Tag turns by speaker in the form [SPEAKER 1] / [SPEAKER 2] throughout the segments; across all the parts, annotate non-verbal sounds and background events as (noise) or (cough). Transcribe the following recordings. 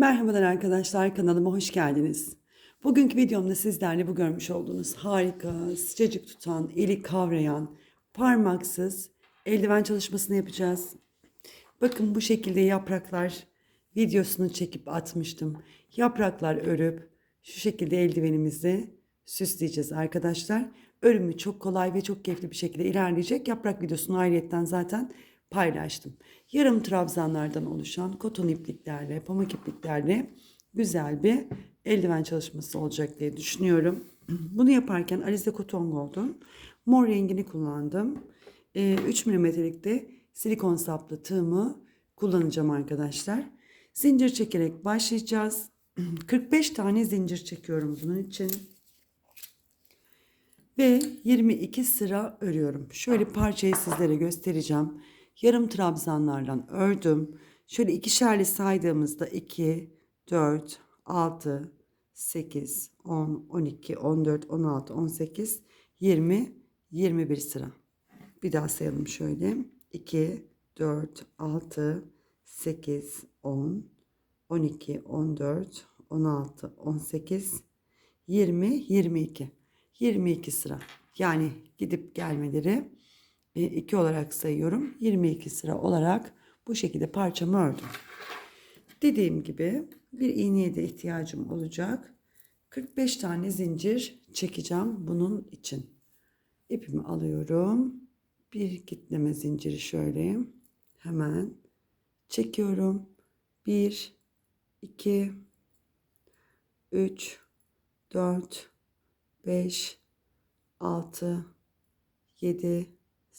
[SPEAKER 1] Merhabalar arkadaşlar kanalıma hoş geldiniz. Bugünkü videomda sizlerle bu görmüş olduğunuz harika, sıcacık tutan, eli kavrayan, parmaksız eldiven çalışmasını yapacağız. Bakın bu şekilde yapraklar videosunu çekip atmıştım. Yapraklar örüp şu şekilde eldivenimizi süsleyeceğiz arkadaşlar. Örümü çok kolay ve çok keyifli bir şekilde ilerleyecek. Yaprak videosunu ayrıyetten zaten paylaştım. Yarım trabzanlardan oluşan koton ipliklerle, pamuk ipliklerle güzel bir eldiven çalışması olacak diye düşünüyorum. (clears throat) Bunu yaparken Alize Koton Gold'un mor rengini kullandım. 3 ee, mm'lik de silikon saplı tığımı kullanacağım arkadaşlar. Zincir çekerek başlayacağız. 45 (clears throat) tane zincir çekiyorum bunun için. Ve 22 sıra örüyorum. Şöyle parçayı sizlere göstereceğim yarım trabzanlarla ördüm. Şöyle ikişerli saydığımızda 2, 4, 6, 8, 10, 12, 14, 16, 18, 20, 21 sıra. Bir daha sayalım şöyle. 2, 4, 6, 8, 10, 12, 14, 16, 18, 20, 22. 22 sıra. Yani gidip gelmeleri bir e, iki olarak sayıyorum. 22 sıra olarak bu şekilde parçamı ördüm. Dediğim gibi bir iğneye de ihtiyacım olacak. 45 tane zincir çekeceğim bunun için. İpimi alıyorum. Bir kitleme zinciri şöyle hemen çekiyorum. 1 2 3 4 5 6 7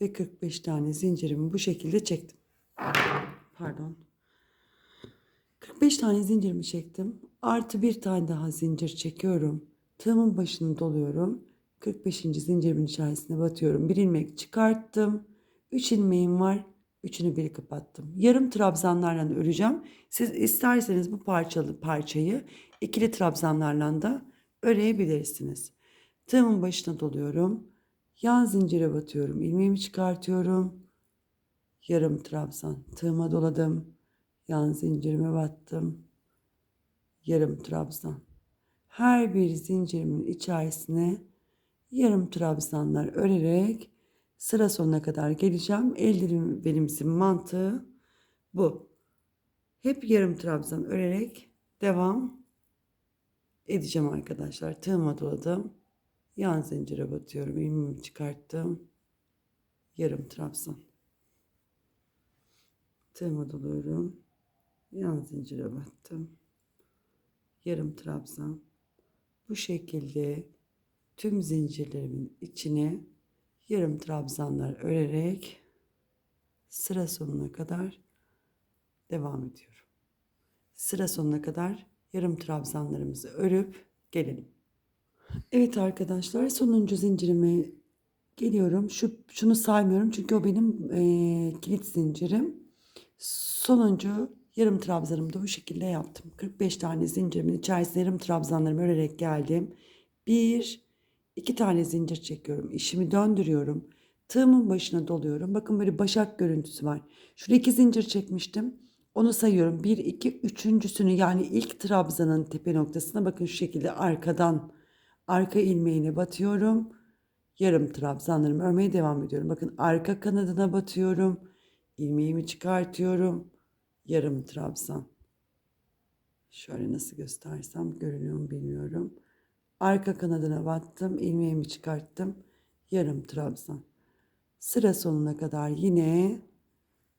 [SPEAKER 1] ve 45 tane zincirimi bu şekilde çektim. Pardon. 45 tane zincirimi çektim. Artı bir tane daha zincir çekiyorum. Tığımın başını doluyorum. 45. zincirimin içerisine batıyorum. Bir ilmek çıkarttım. 3 ilmeğim var. Üçünü bir kapattım. Yarım trabzanlarla öreceğim. Siz isterseniz bu parçalı parçayı ikili trabzanlarla da öreyebilirsiniz. Tığımın başına doluyorum. Yan zincire batıyorum. İlmeğimi çıkartıyorum. Yarım trabzan. Tığıma doladım. Yan zincirime battım. Yarım trabzan. Her bir zincirimin içerisine yarım trabzanlar örerek sıra sonuna kadar geleceğim. El benimsin mantığı bu. Hep yarım trabzan örerek devam edeceğim arkadaşlar. Tığıma doladım. Yan zincire batıyorum. İlmimi çıkarttım. Yarım trabzan. Tığıma doluyorum. Yan zincire battım. Yarım trabzan. Bu şekilde tüm zincirlerimin içine yarım trabzanlar örerek sıra sonuna kadar devam ediyorum. Sıra sonuna kadar yarım trabzanlarımızı örüp gelelim. Evet arkadaşlar sonuncu zincirime geliyorum. Şu şunu saymıyorum çünkü o benim e, kilit zincirim. Sonuncu yarım trabzanımı da bu şekilde yaptım. 45 tane zincirimin içerisinde yarım trabzanlarımı örerek geldim. Bir iki tane zincir çekiyorum. İşimi döndürüyorum. Tığımın başına doluyorum. Bakın böyle başak görüntüsü var. Şuraya iki zincir çekmiştim. Onu sayıyorum. Bir iki üçüncüsünü yani ilk trabzanın tepe noktasına bakın şu şekilde arkadan Arka ilmeğine batıyorum. Yarım trabzanlarımı örmeye devam ediyorum. Bakın arka kanadına batıyorum. ilmeğimi çıkartıyorum. Yarım trabzan. Şöyle nasıl göstersem görünüyor mu bilmiyorum. Arka kanadına battım. ilmeğimi çıkarttım. Yarım trabzan. Sıra sonuna kadar yine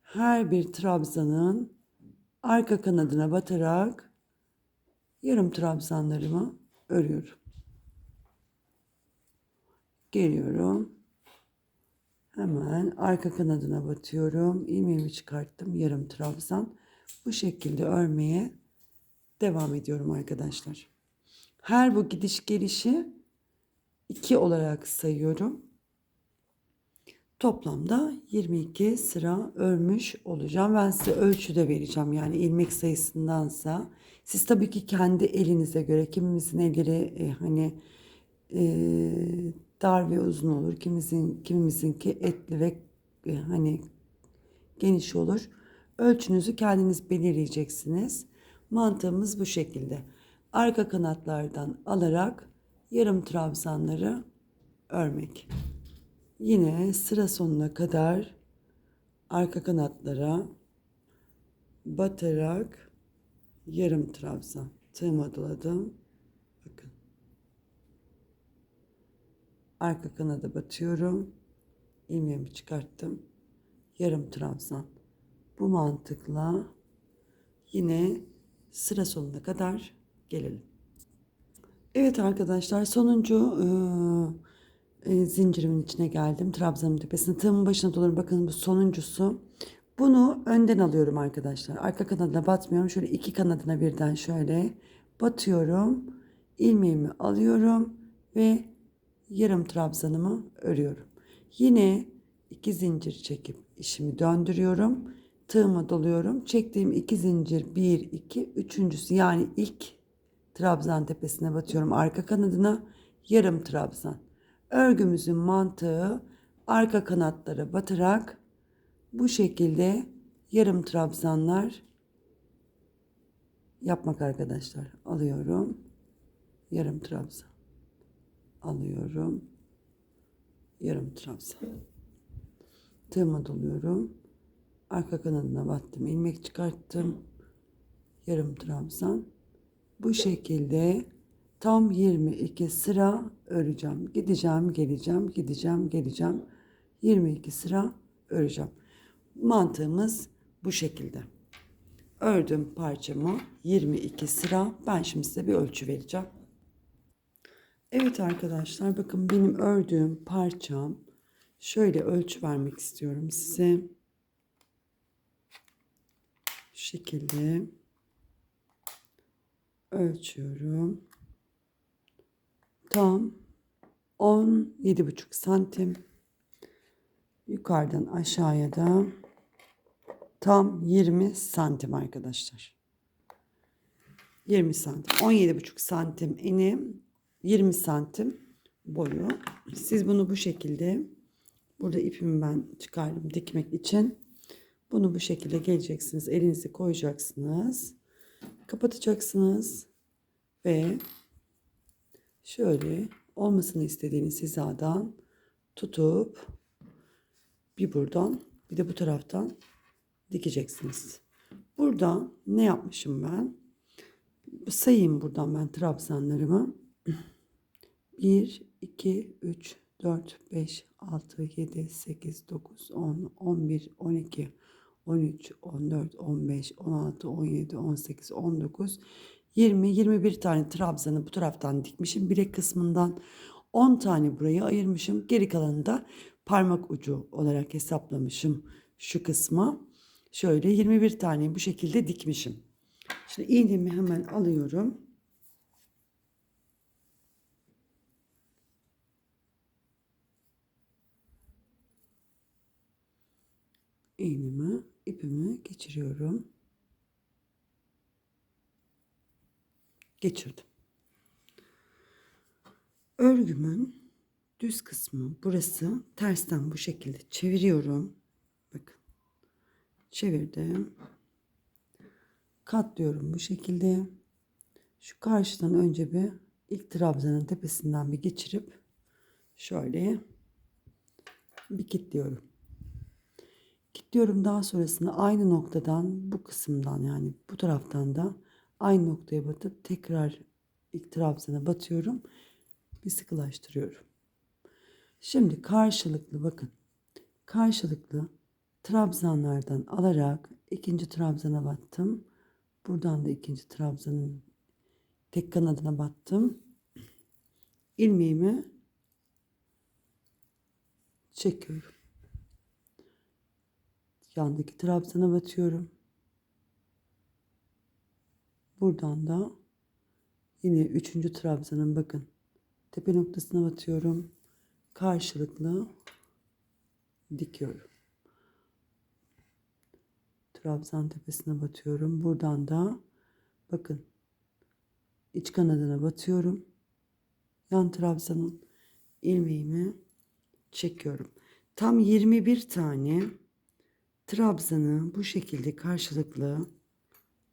[SPEAKER 1] her bir trabzanın arka kanadına batarak yarım trabzanlarımı örüyorum geliyorum. Hemen arka kanadına batıyorum. İlmeğimi çıkarttım. Yarım trabzan. Bu şekilde örmeye devam ediyorum arkadaşlar. Her bu gidiş gelişi 2 olarak sayıyorum. Toplamda 22 sıra örmüş olacağım. Ben size ölçü de vereceğim. Yani ilmek sayısındansa siz tabii ki kendi elinize göre kimimizin elleri e, hani e, dar ve uzun olur. Kimimizin, kimimizinki etli ve e, hani geniş olur. Ölçünüzü kendiniz belirleyeceksiniz. Mantığımız bu şekilde. Arka kanatlardan alarak yarım trabzanları örmek. Yine sıra sonuna kadar arka kanatlara batarak yarım trabzan tığıma doladım. Arka kanada batıyorum. İlmeğimi çıkarttım. Yarım trabzan. Bu mantıkla yine sıra sonuna kadar gelelim. Evet arkadaşlar sonuncu e, e, zincirimin içine geldim. Trabzanın tepesine tığımın başına dolarım. Bakın bu sonuncusu. Bunu önden alıyorum arkadaşlar. Arka kanadına batmıyorum. Şöyle iki kanadına birden şöyle batıyorum. ilmeğimi alıyorum ve yarım trabzanımı örüyorum. Yine iki zincir çekip işimi döndürüyorum. Tığıma doluyorum. Çektiğim iki zincir bir, iki, üçüncüsü yani ilk trabzan tepesine batıyorum arka kanadına yarım trabzan. Örgümüzün mantığı arka kanatlara batarak bu şekilde yarım trabzanlar yapmak arkadaşlar. Alıyorum. Yarım trabzan alıyorum. Yarım trabzan. Tığıma doluyorum. Arka kanadına battım. ilmek çıkarttım. Yarım trabzan. Bu şekilde tam 22 sıra öreceğim. Gideceğim, geleceğim, gideceğim, geleceğim. 22 sıra öreceğim. Mantığımız bu şekilde. Ördüm parçamı 22 sıra. Ben şimdi size bir ölçü vereceğim. Evet arkadaşlar bakın benim ördüğüm parçam şöyle ölçü vermek istiyorum size. Şu şekilde ölçüyorum. Tam 17,5 santim. Yukarıdan aşağıya da tam 20 santim arkadaşlar. 20 santim. 17,5 santim enim. 20 santim boyu. Siz bunu bu şekilde burada ipimi ben çıkardım dikmek için. Bunu bu şekilde geleceksiniz. Elinizi koyacaksınız. Kapatacaksınız. Ve şöyle olmasını istediğiniz hizadan tutup bir buradan bir de bu taraftan dikeceksiniz. Burada ne yapmışım ben? Sayayım buradan ben trabzanlarımı. 1, 2, 3, 4, 5, 6, 7, 8, 9, 10, 11, 12, 13, 14, 15, 16, 17, 18, 19, 20, 21 tane trabzanı bu taraftan dikmişim. Bilek kısmından 10 tane burayı ayırmışım. Geri kalanını da parmak ucu olarak hesaplamışım şu kısma. Şöyle 21 tane bu şekilde dikmişim. Şimdi iğnemi hemen alıyorum. ipimi geçiriyorum. Geçirdim. Örgümün düz kısmı burası. Tersten bu şekilde çeviriyorum. Bakın. Çevirdim. Katlıyorum bu şekilde. Şu karşıdan önce bir ilk trabzanın tepesinden bir geçirip şöyle bir kilitliyorum. Kilitliyorum daha sonrasında aynı noktadan bu kısımdan yani bu taraftan da aynı noktaya batıp tekrar ilk trabzana batıyorum. Bir sıkılaştırıyorum. Şimdi karşılıklı bakın. Karşılıklı trabzanlardan alarak ikinci trabzana battım. Buradan da ikinci trabzanın tek kanadına battım. İlmeğimi çekiyorum yandaki trabzana batıyorum. Buradan da yine üçüncü trabzanın bakın tepe noktasına batıyorum. Karşılıklı dikiyorum. Trabzan tepesine batıyorum. Buradan da bakın iç kanadına batıyorum. Yan trabzanın ilmeğimi çekiyorum. Tam 21 tane trabzanı bu şekilde karşılıklı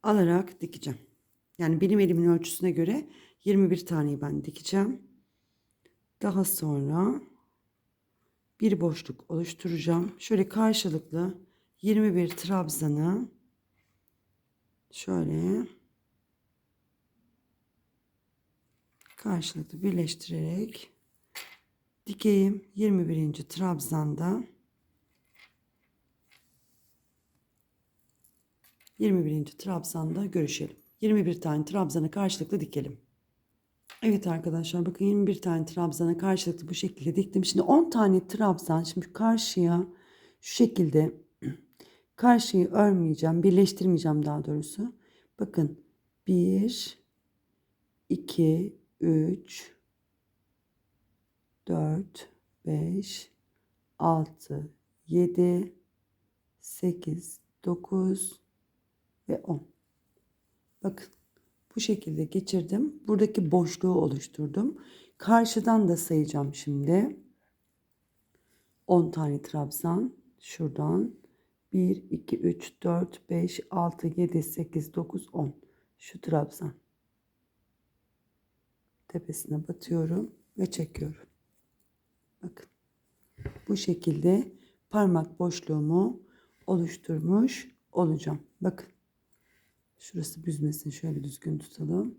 [SPEAKER 1] alarak dikeceğim. Yani benim elimin ölçüsüne göre 21 taneyi ben dikeceğim. Daha sonra bir boşluk oluşturacağım. Şöyle karşılıklı 21 trabzanı şöyle karşılıklı birleştirerek dikeyim. 21. trabzanda 21. trabzanda görüşelim. 21 tane trabzana karşılıklı dikelim. Evet arkadaşlar bakın 21 tane trabzana karşılıklı bu şekilde diktim. Şimdi 10 tane trabzan şimdi karşıya şu şekilde (clears throat) karşıyı örmeyeceğim, birleştirmeyeceğim daha doğrusu. Bakın 1 2 3 4 5 6 7 8 9 ve 10. Bakın bu şekilde geçirdim. Buradaki boşluğu oluşturdum. Karşıdan da sayacağım şimdi. 10 tane trabzan şuradan 1 2 3 4 5 6 7 8 9 10 şu trabzan tepesine batıyorum ve çekiyorum. Bakın. Bu şekilde parmak boşluğumu oluşturmuş olacağım. Bakın. Şurası büzmesin. Şöyle düzgün tutalım.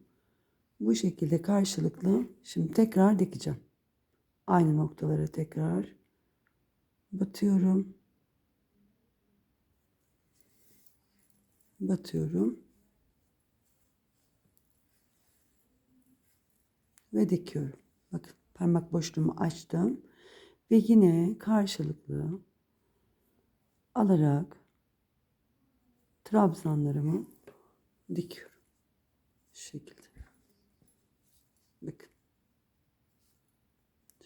[SPEAKER 1] Bu şekilde karşılıklı şimdi tekrar dikeceğim. Aynı noktalara tekrar batıyorum. Batıyorum. Ve dikiyorum. Bakın parmak boşluğumu açtım. Ve yine karşılıklı alarak trabzanlarımı dikiyorum. Şu şekilde. Bakın.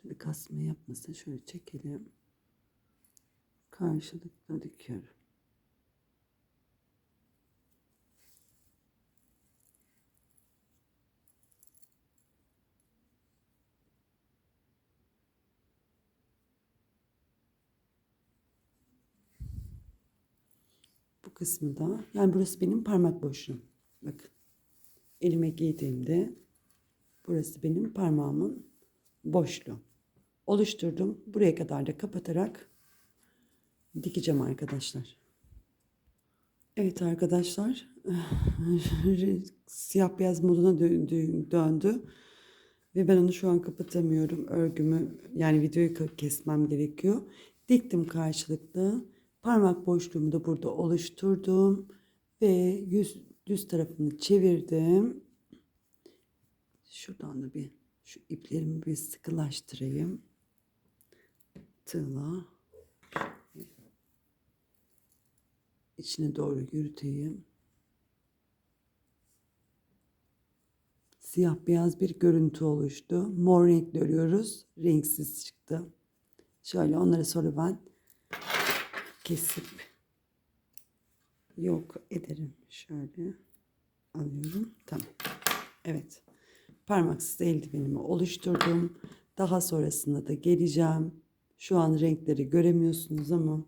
[SPEAKER 1] şimdi kasma yapmasın. Şöyle çekelim. Karşılıklı dikiyorum. kısmı da yani burası benim parmak boşluğum. Bak elime giydiğimde burası benim parmağımın boşluğu. Oluşturdum. Buraya kadar da kapatarak dikeceğim arkadaşlar. Evet arkadaşlar (laughs) siyah beyaz moduna döndü, döndü ve ben onu şu an kapatamıyorum örgümü yani videoyu kesmem gerekiyor. Diktim karşılıklı parmak boşluğumu da burada oluşturdum ve yüz düz tarafını çevirdim. Şuradan da bir şu iplerimi bir sıkılaştırayım. Tığla içine doğru yürüteyim. Siyah beyaz bir görüntü oluştu. Mor renk örüyoruz. Renksiz çıktı. Şöyle onları sonra ben kesip yok ederim. Şöyle alıyorum. Tamam. Evet. Parmaksız eldivenimi oluşturdum. Daha sonrasında da geleceğim. Şu an renkleri göremiyorsunuz ama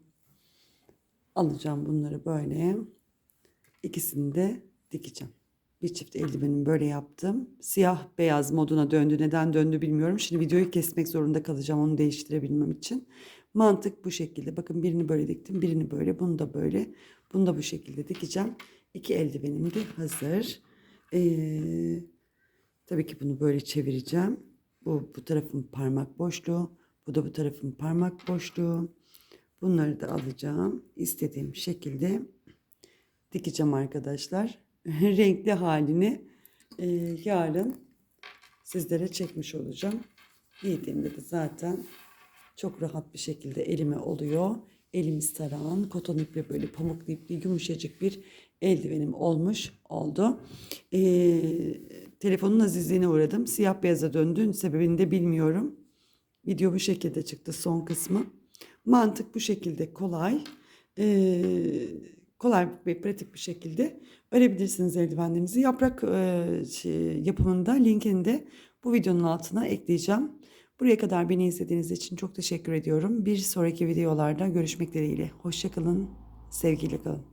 [SPEAKER 1] alacağım bunları böyle. İkisini de dikeceğim. Bir çift eldivenim böyle yaptım. Siyah beyaz moduna döndü. Neden döndü bilmiyorum. Şimdi videoyu kesmek zorunda kalacağım onu değiştirebilmem için. Mantık bu şekilde. Bakın birini böyle diktim, birini böyle, bunu da böyle. Bunu da bu şekilde dikeceğim. İki eldivenim de hazır. Ee, tabii ki bunu böyle çevireceğim. Bu, bu tarafın parmak boşluğu. Bu da bu tarafın parmak boşluğu. Bunları da alacağım. İstediğim şekilde dikeceğim arkadaşlar. (laughs) Renkli halini e, yarın sizlere çekmiş olacağım. Giydiğimde de zaten çok rahat bir şekilde elime oluyor elimiz saran, koton iple böyle pamuklu ipli yumuşacık bir eldivenim olmuş oldu. Ee, telefonun azizliğine uğradım. Siyah beyaza döndüğün sebebini de bilmiyorum. Video bu şekilde çıktı son kısmı. Mantık bu şekilde kolay. Ee, kolay ve pratik bir şekilde örebilirsiniz eldivenlerinizi. Yaprak e, şey, yapımında linkini de bu videonun altına ekleyeceğim. Buraya kadar beni izlediğiniz için çok teşekkür ediyorum. Bir sonraki videolarda görüşmek dileğiyle. Hoşçakalın, sevgiyle kalın.